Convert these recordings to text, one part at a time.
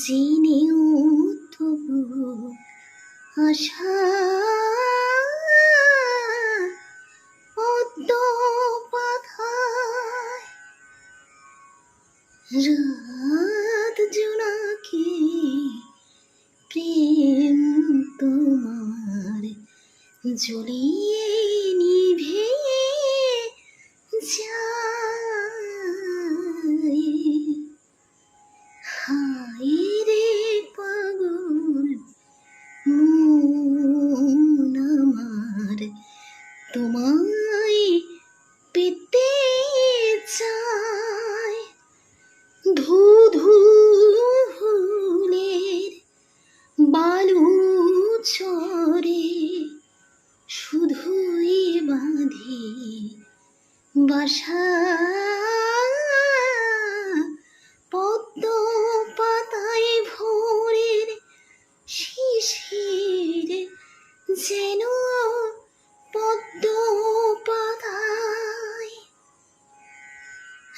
জেনেও তবু আশা পদ্ম পাথায় রাত জোনাকে প্রেম তোমার জ্বলিয়ে তোমায় পেতে চাই। ধু ধু বালু চরে শুধুই বাঁধে বাসা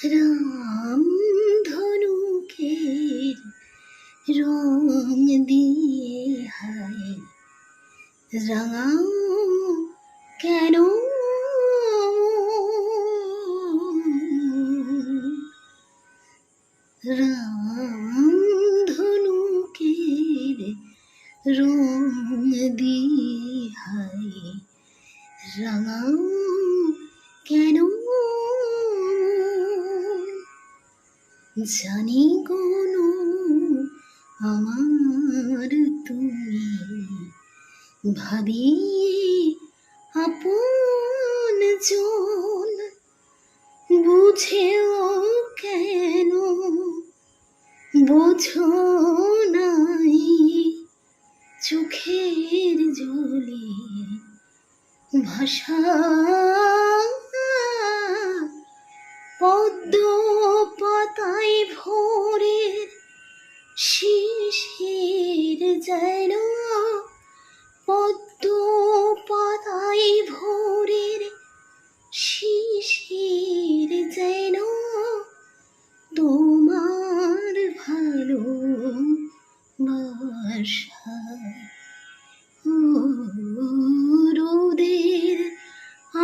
রাম ধনুকের রং দিয়ে হায়। রাঙাও কেন? রাম ধনুকের রং দিয়ে হায়। রাঙাও জানি কোনো আমার তুমি ভাবিয়ে আপন জন বুঝেও কেন বোঝো নাই চোখের জলে ভাষা ও রোদের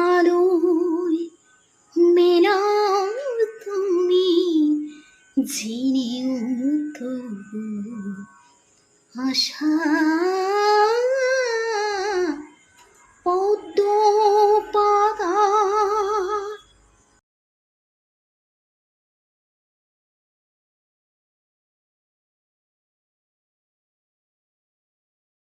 আলোয় মেলাও তুমি জেনেও তো আশা